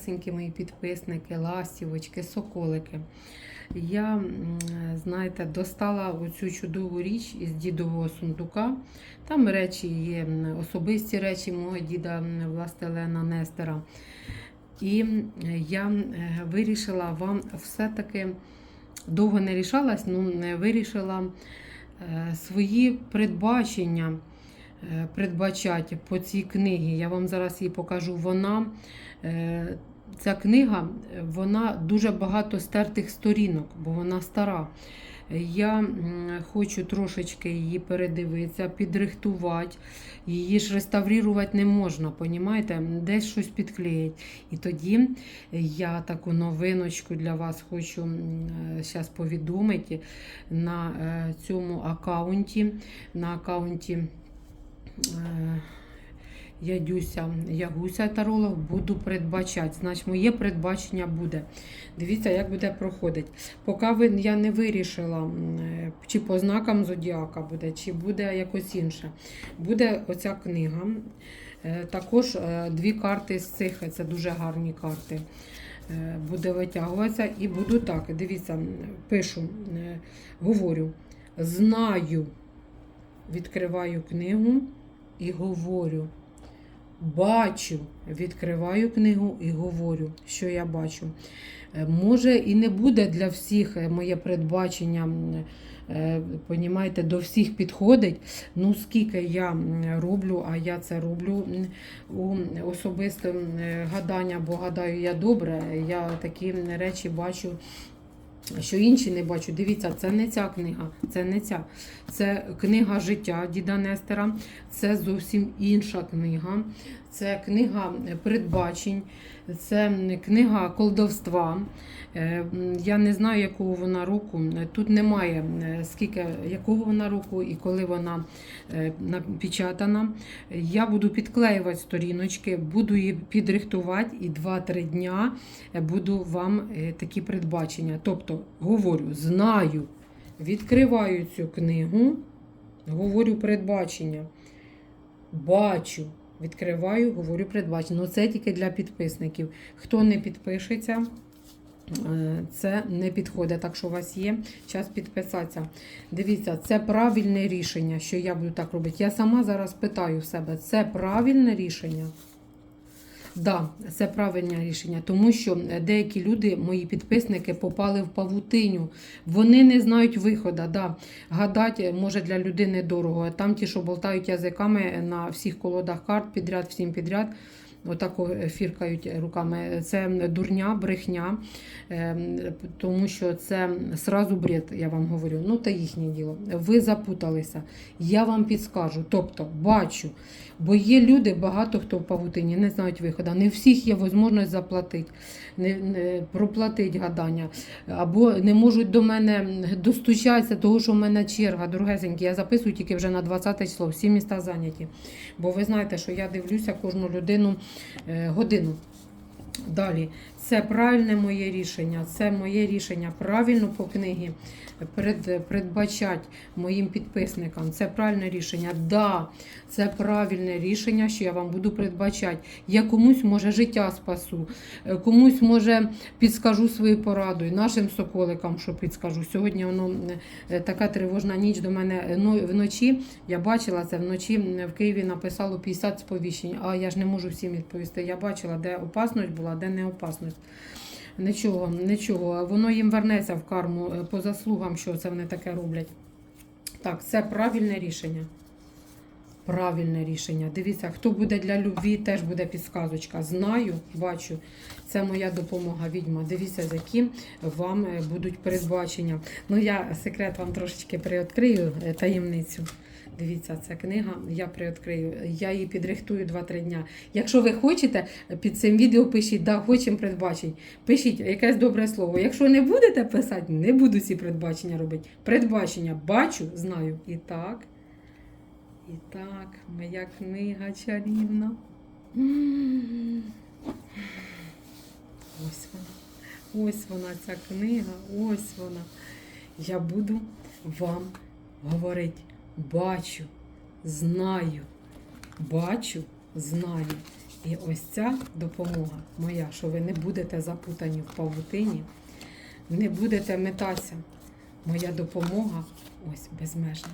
дорогесенькі мої підписники, ластівочки, соколики. Я, знаєте, достала оцю чудову річ із дідового сундука. Там речі є, особисті речі мого діда Властелена Нестера. І я вирішила вам все-таки довго не рішалась, ну вирішила е, свої передбачення е, передбачати по цій книгі. Я вам зараз її покажу. Вона, е, ця книга, е, вона дуже багато стертих сторінок, бо вона стара. Я хочу трошечки її передивитися, підрихтувати. Її ж реставрувати не можна, понімаєте? Десь щось підклеїть. І тоді я таку новиночку для вас хочу зараз повідомити на е, цьому аккаунті. На аккаунті е, Ядюся, Ягуся Таролог буду передбачати. Значить, моє передбачення буде. Дивіться, як буде проходити. Поки ви, я не вирішила, е, чи по знакам зодіака буде, чи буде якось інше. Буде оця книга. Е, Також дві карти з цих, це дуже гарні карти. Буде витягуватися і буду так. Дивіться, пишу, говорю, знаю, відкриваю книгу і говорю. Бачу, відкриваю книгу і говорю, що я бачу. Е, Може, і не буде для всіх е, моє передбачення, е, понімаєте, до всіх підходить. Ну, скільки я роблю, а я це роблю у особисте гадання, бо гадаю я добре, я такі речі бачу. Що інші не бачу. Дивіться, це не ця книга, це не ця. Це книга життя Діда Нестера, це зовсім інша книга. Це книга передбачень, це книга колдовства. Е, Я не знаю, якого вона року. Тут немає е, скільки, якого вона року і коли вона е, напечатана. Я буду підклеювати сторіночки, буду її підрихтувати і 2-3 дня буду вам такі передбачення. Тобто, говорю, знаю, відкриваю цю книгу, говорю передбачення, бачу. Відкриваю, говорю передбачення. Ну, це тільки для підписників. Хто не підпишеться, е, це не підходить. Так що у вас є час підписатися. Дивіться, це правильне рішення, що я буду так робити. Я сама зараз питаю в себе, це правильне рішення? Да, це правильне рішення, тому що деякі люди, мої підписники, попали в павутиню. Вони не знають виходу. Да. Гадати може для людини дорого. Там ті, що болтають язиками на всіх колодах карт підряд, всім підряд. Отако фіркають руками. Це дурня, брехня, ем, тому що це сразу бред, я вам говорю. Ну, та їхнє діло. Ви запуталися. Я вам підскажу. Тобто, бачу. Бо є люди, багато хто в павутині не знають виходу. Не всіх є можливість заплатити, не, не проплатити гадання. Або не можуть до мене достучатися, того, що в мене черга, дорогесенькі. Я записую тільки вже на 20 число, всі міста зайняті. Бо ви знаєте, що я дивлюся кожну людину годину. Далі, це правильне моє рішення. Це моє рішення правильно по книгі перед, передбачать моїм підписникам. Це правильне рішення. Да, це правильне рішення, що я вам буду передбачати. Я комусь може життя спасу, е, комусь може підскажу свою пораду. І нашим соколикам, що підскажу. Сьогодні воно е, така тривожна ніч до мене е, ну, вночі. Я бачила це вночі в Києві написало 50 сповіщень, а я ж не можу всім відповісти. Я бачила, де опасність була, де не опасність. Нічого, нічого. Воно їм вернеться в карму е, по заслугам, що це вони таке роблять. Так, це правильне рішення. Правильне рішення. Дивіться, хто буде для любві, теж буде підсказочка. Знаю, бачу. Це моя допомога відьма. Дивіться, з яким вам е, будуть передбачення. Ну, я секрет вам трошечки приоткрию е, таємницю. Дивіться, ця книга, я приоткрию. Я її підрихтую 2-3 дня. Якщо ви хочете, під цим відео пишіть, да, хочемо передбачень. Пишіть якесь добре слово. Якщо не будете писати, не буду ці передбачення робити. Передбачення бачу, знаю. І так. І так, моя книга чарівна. Ось вона. Ось вона, ця книга, ось вона. Я буду вам говорити. Бачу, знаю, бачу, знаю. І ось ця допомога моя, що ви не будете запутані в павутині, не будете метатися. Моя допомога ось безмежна.